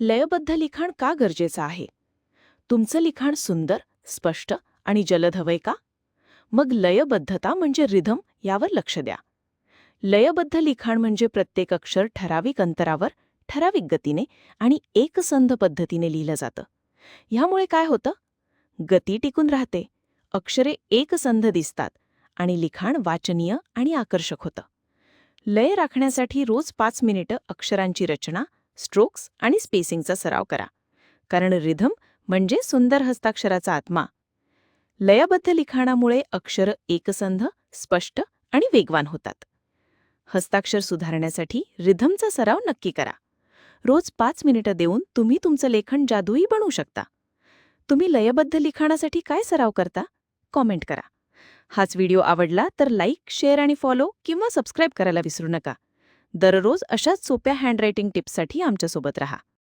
लयबद्ध लिखाण का गरजेचं आहे? तुमचं लिखाण सुंदर स्पष्ट आणि जलद हवंय का? मग लयबद्धता म्हणजे रिधम यावर लक्ष द्या. लयबद्ध लिखाण म्हणजे प्रत्येक अक्षर ठराविक अंतरावर ठराविक गतीने आणि एकसंध पद्धतीने लिहिलं जातं. ह्यामुळे काय होतं? गती टिकून राहते अक्षरे एकसंध दिसतात आणि लिखाण वाचनीय आणि आकर्षक होतं. लय राखण्यासाठी रोज पाच मिनिटं अक्षरांची रचना स्ट्रोक्स आणि स्पेसिंगचा सराव करा. कारण रिधम म्हणजे सुंदर हस्ताक्षराचा आत्मा. लयबद्ध लिखाणामुळे अक्षर एकसंध स्पष्ट आणि वेगवान होतात. हस्ताक्षर सुधारण्यासाठी रिधमचा सराव नक्की करा. रोज पाच मिनिटं देऊन तुम्ही तुमचं लेखन जादूही बनवू शकता. तुम्ही लयबद्ध लिखाणासाठी काय सराव करता? कॉमेंट करा. हाच व्हिडिओ आवडला तर लाईक शेअर आणि फॉलो किंवा सबस्क्राईब करायला विसरू नका. दररोज अशाच सोप्या हँडरायटिंग टिप्ससाठी आमच्यासोबत रहा.